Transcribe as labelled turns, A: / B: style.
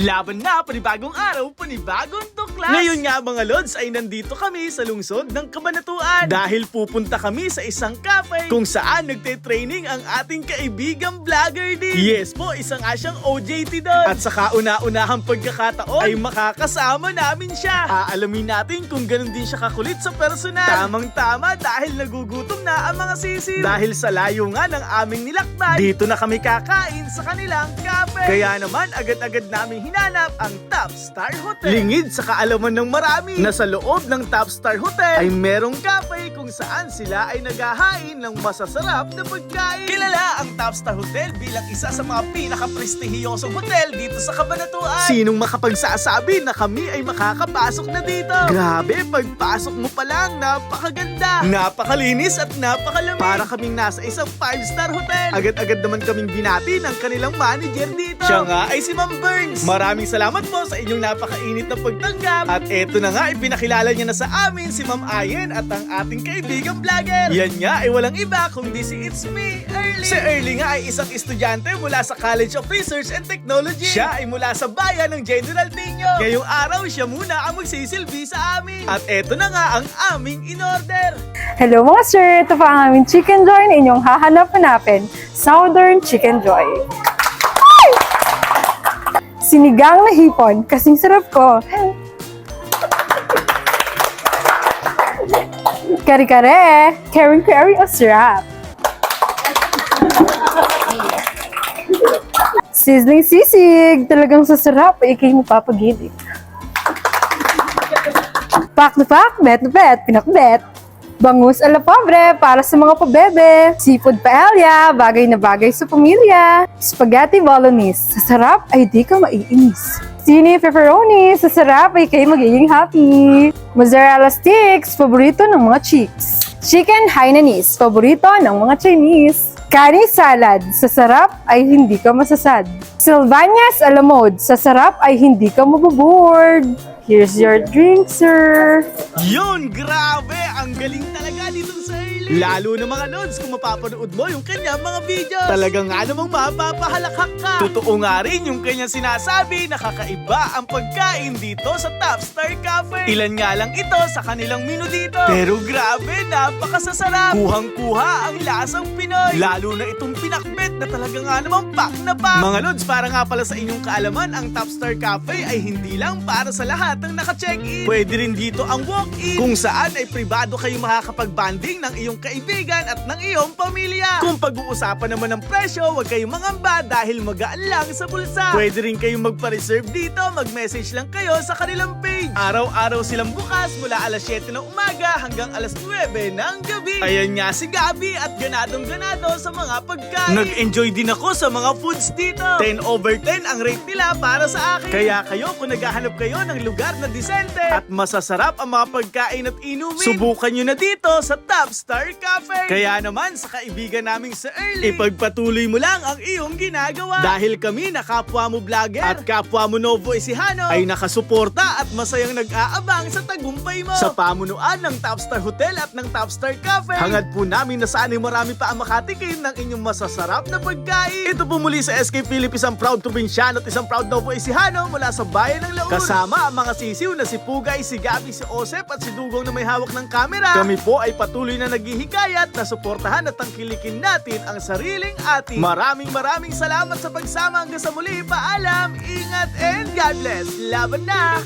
A: Laban na, panibagong araw, panibagong tuklas! Ngayon nga mga lods ay nandito kami sa lungsod ng Kabanatuan dahil pupunta kami sa isang cafe kung saan nagte-training ang ating kaibigang vlogger din. Yes po, isang asyang OJT doon. At sa kauna-unahang pagkakataon ay makakasama namin siya. Aalamin natin kung ganun din siya kakulit sa personal. Tamang-tama dahil nagugutom na ang mga sisi. Dahil sa layo nga ng aming nilakbay, dito na kami kakain sa kanilang cafe. Kaya naman agad-agad namin hinanap ang Top Star Hotel. Lingid sa kaalaman ng marami na sa loob ng Top Star Hotel ay merong cafe kung saan sila ay naghahain ng masasarap na pagkain. Kilala ang Top Star Hotel bilang isa sa mga pinaka-prestihiyosong hotel dito sa Cabanatuan. Sinong makapagsasabi na kami ay makakapasok na dito? Grabe, pagpasok mo pa lang, napakaganda. Napakalinis at napakalamig. Para kaming nasa isang 5-star hotel. Agad-agad naman kaming binati ng kanilang manager dito. Siya nga ay si Ma'am Burns. Maraming salamat po sa inyong napakainit na pagtanggap. At eto na nga, ipinakilala niya na sa amin si Ma'am Ayen at ang ating kaibigang vlogger. Yan nga ay walang iba kundi si It's Me, Early. Si Early nga ay isang estudyante mula sa College of Research and Technology. Siya ay mula sa bayan ng General Nino. Ngayong araw, siya muna ang magsisilbi sa amin. At eto na nga ang aming in-order.
B: Hello mga sir, ito pa ang aming Chicken Joy na inyong hahanap-hanapin. Southern Chicken Joy. Sinigang na hipon, kasing sarap ko. Kare-kare, caring-caring o sarap. Sizzling sisig, talagang sasarap, ay ikay mo papagilig. Pak na pak, bet na bet, pinakbet. Bangus ala pobre para sa mga pabebe. Seafood paella, bagay na bagay sa pamilya. Spaghetti bolognese, sa sarap ay di ka maiinis. Sini pepperoni, sa sarap ay kayo magiging happy. Mozzarella sticks, paborito ng mga chicks. Chicken Hainanese, paborito ng mga Chinese. Kani salad, sa sarap ay hindi ka masasad. Sylvania's alamode, sa sarap ay hindi ka maboboard. Here's your drink, sir.
A: Yun, grabe! Ang galing talaga dito sa Early. Lalo na mga lods kung mapapanood mo yung kanyang mga videos. Talaga nga namang mapapahalakhak ka. Totoo nga rin yung kanyang sinasabi na kakaiba ang pagkain dito sa Top Star Cafe. Ilan nga lang ito sa kanilang menu dito. Pero grabe, napakasasarap. Kuhang-kuha ang lasang Pinoy. Lalo na itong pinakbet na talaga nga namang pak na pak. Mga lods, para nga pala sa inyong kaalaman, ang Top Star Cafe ay hindi lang para sa lahat ng naka-check-in. Pwede rin dito ang walk-in kung saan ay pribado kayo makakapag-banding ng iyong kaibigan at ng iyong pamilya. Kung pag-uusapan naman ng presyo, huwag kayong mangamba dahil magaan lang sa bulsa. Pwede rin kayong magpa-reserve dito, mag-message lang kayo sa kanilang page. Araw-araw silang bukas mula alas 7 ng umaga hanggang alas 9 ng gabi. Ayan nga si Gabi at ganadong ganado sa mga pagkain. Nag-enjoy din ako sa mga foods dito. 10 over 10 ang rate nila para sa akin. Kaya kayo kung naghahanap kayo ng lugar na disente at masasarap ang mga pagkain at inumin, subukan nyo na dito sa Top Star Cafe. Kaya naman sa kaibigan naming sa Early, ipagpatuloy mo lang ang iyong ginagawa. Dahil kami na kapwa mo vlogger at kapwa mo Novo Ecijano ay nakasuporta at masayang nag-aabang sa tagumpay mo. Sa pamunuan ng Top Star Hotel at ng Top Star Cafe, hangad po namin na sana'y marami pa ang makatikim ng inyong masasarap na pagkain. Ito po muli sa SK Philippines ang proud probinsyano at isang proud Novo Ecijano mula sa bayan ng Laur. Kasama ang mga sisiw na si Pugay, si Gabi, si Osep at si Dugong na may hawak ng kamera. Kami po ay patuloy na naghihikayat na suportahan at tangkilikin natin ang sariling atin. Maraming maraming salamat sa pagsama hanggang sa muli. Paalam, ingat and God bless. Laban na!